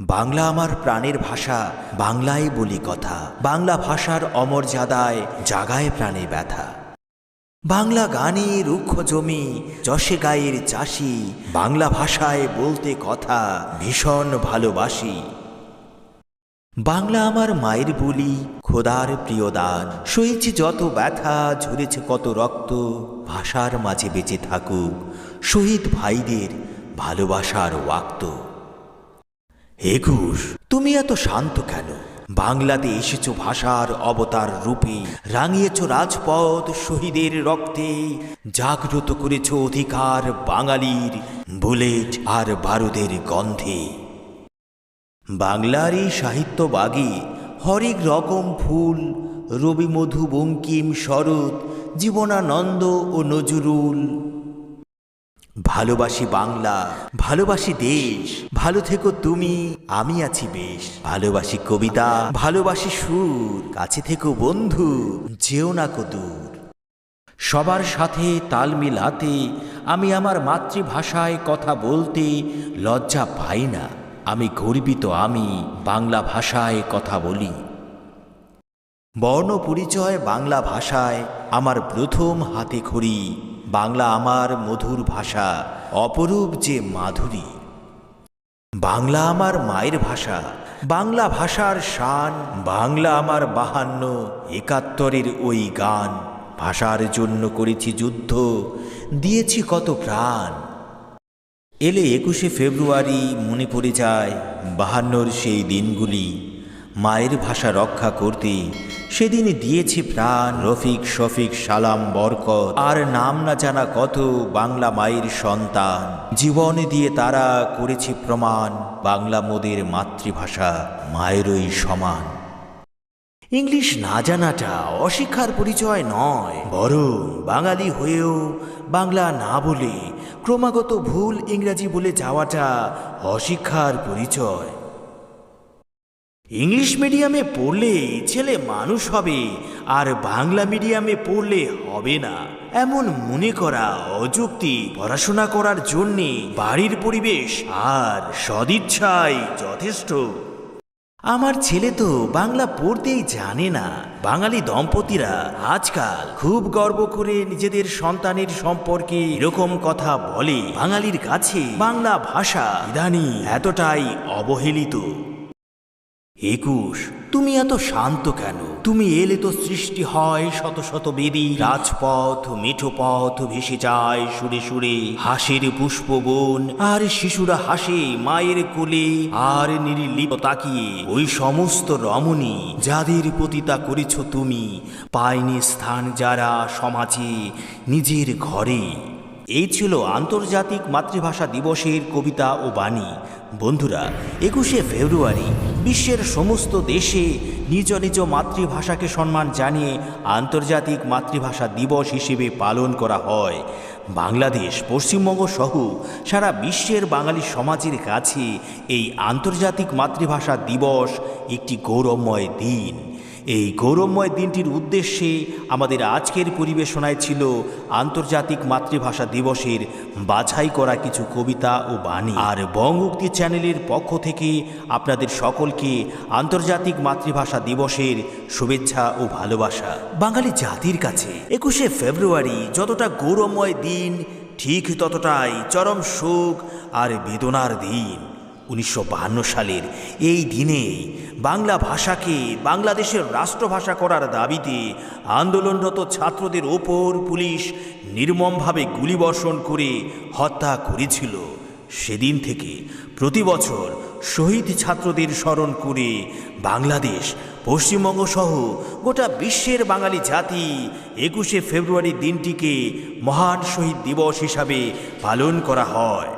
বাংলা আমার প্রাণের ভাষা, বাংলায় বলি কথা। বাংলা ভাষার অমর্যাদায় জাগায় প্রাণে ব্যথা। বাংলা গানে রুক্ষ জমি, যশে গায়ের চাষি, বাংলা ভাষায় বলতে কথা, ভীষণ ভালোবাসি। বাংলা আমার মায়ের বলি, খোদার প্রিয় দান। সইছে যত ব্যথা, ঝরেছে কত রক্ত, ভাষার মাঝে বেঁচে থাকুক, শহীদ ভাইদের ভালোবাসার ওয়াক্ত। একুশ। তুমি এত শান্ত কেন? বাংলাতে এসেছ ভাষার অবতার রূপে, রাঙিয়েছ রাজপথ শহীদের রক্তে, জাগ্রত করেছ অধিকার বাঙালির বুলেট আর বারুদের গন্ধে। বাংলার এই সাহিত্য বাগি হরেক রকম ফুল রবি মধু বঙ্কিম, শরৎ, জীবনানন্দ ও নজরুল ভালোবাসি বাংলা, ভালোবাসি দেশ, ভালো থেকো তুমি, আমি আছি বেশ। ভালোবাসি কবিতা, ভালোবাসি সুর, কাছে থেকো বন্ধু, যেও না কো দূর। সবার সাথে তাল মিলাতে, আমি আমার মাতৃভাষায় কথা বলতে লজ্জা পাই না। আমি গর্বিত আমি বাংলা ভাষায় কথা বলি। বর্ণ পরিচয় বাংলা ভাষায় আমার প্রথম হাতে খড়ি। বাংলা আমার মধুর ভাষা, অপরূপ যে মাধুরী। বাংলা আমার মায়ের ভাষা, বাংলা ভাষার শান, বাংলা আমার বাহান্ন, একাত্তরের ওই গান। ভাষার জন্য করেছি যুদ্ধ, দিয়েছি কত প্রাণ। এলে একুশে ফেব্রুয়ারি মনে পড়ে যায়, বাহান্নর সেই দিনগুলি। মায়ের ভাষা রক্ষা করতে। সেদিন দিয়েছি প্রাণ, রফিক, শফিক, সালাম, বরকত। আর নাম না জানা কত বাংলা মায়ের সন্তান। জীবন দিয়ে তারা করেছে প্রমাণ, বাংলা মোদের মাতৃভাষা, মায়েরই সমান। ইংলিশ না জানাটা অশিক্ষার পরিচয় নয়, বরং বাঙালি হয়েও বাংলা না বলে ক্রমাগত ভুল ইংরাজি বলে যাওয়াটা অশিক্ষার পরিচয়। ইংলিশ মিডিয়ামে পড়লে ছেলে মানুষ হবে, আর বাংলা মিডিয়ামে পড়লে হবে না। এমন মনে করা অযুক্তি, পড়াশোনা করার জন্যে বাড়ির পরিবেশ আর সদিচ্ছাই যথেষ্ট। আমার ছেলে তো বাংলা পড়তেই জানে না। বাঙালি দম্পতিরা আজকাল খুব গর্ব করে নিজেদের সন্তানের সম্পর্কে এরকম কথা বলে। বাঙালির কাছে বাংলা ভাষা ইদানি এতটাই অবহেলিত। একুশ, তুমি এত শান্ত কেন? তুমি এলে তো সৃষ্টি হয় শত শত বেদি। রাজপথ মিঠো পথ ভেসে যায় সুরে সুরে। হাসির পুষ্পবন আর শিশুরা হাসে মায়ের কোলে। আর নির্লিপ তাকিয়ে ওই সমস্ত রমণী যাদের পতিতা করেছ তুমি, পায়নি স্থান যারা সমাজে নিজের ঘরে। এই ছিল আন্তর্জাতিক মাতৃভাষা দিবসের কবিতা ও বাণী। বন্ধুরা, একুশে ফেব্রুয়ারি বিশ্বের সমস্ত দেশে নিজ নিজ মাতৃভাষাকে সম্মান জানিয়ে আন্তর্জাতিক মাতৃভাষা দিবস হিসেবে পালন করা হয়। বাংলাদেশ, পশ্চিমবঙ্গ সহ সারা বিশ্বের বাঙালি সমাজের কাছে এই আন্তর্জাতিক মাতৃভাষা দিবস একটি গৌরবময় দিন। এই গৌরবময় দিনটির উদ্দেশ্যে আমাদের আজকের পরিবেশনায় ছিল আন্তর্জাতিক মাতৃভাষা দিবসের বাছাই করা কিছু কবিতা ও বাণী। আর বঙ্গোক্তি চ্যানেলের পক্ষ থেকে আপনাদের সকলকে আন্তর্জাতিক মাতৃভাষা দিবসের শুভেচ্ছা ও ভালোবাসা। বাঙালি জাতির কাছে একুশে ফেব্রুয়ারি যতটা গৌরবময় দিন, ঠিক ততটাই চরম সুখ আর বেদনার দিন। উনিশশো সালের এই দিনে বাংলা ভাষাকে বাংলাদেশের রাষ্ট্রভাষা করার দাবিতে আন্দোলনরত ছাত্রদের ওপর পুলিশ নির্মমভাবে গুলিবর্ষণ করে হত্যা করেছিল। সেদিন থেকে প্রতি বছর শহীদ ছাত্রদের স্মরণ করে বাংলাদেশ, পশ্চিমবঙ্গ সহ গোটা বিশ্বের বাঙালি জাতি একুশে ফেব্রুয়ারি দিনটিকে মহান শহীদ দিবস হিসাবে পালন করা হয়।